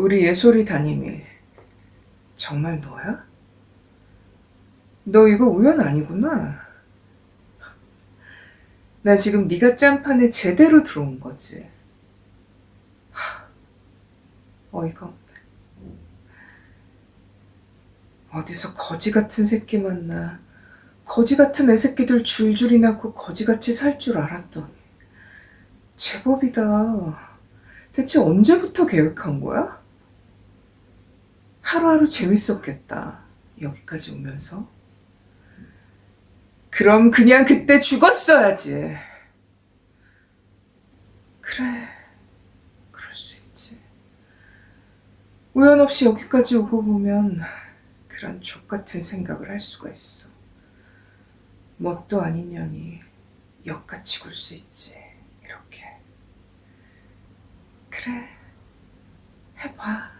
우리 예솔이 담임이 정말 너야? 너 이거 우연 아니구나. 나 지금 네가 짠판에 제대로 들어온 거지. 하, 어이가 없네. 어디서 거지 같은 새끼 만나 거지 같은 애 새끼들 줄줄이 낳고 거지같이 살 줄 알았더니 제법이다. 대체 언제부터 계획한 거야? 하루하루 재밌었겠다. 여기까지 오면서. 그럼 그냥 그때 죽었어야지. 그래. 그럴 수 있지. 우연 없이 여기까지 오고 보면 그런 족 같은 생각을 할 수가 있어. 뭣도 아닌 년이 역같이 굴 수 있지. 이렇게. 그래. 해봐.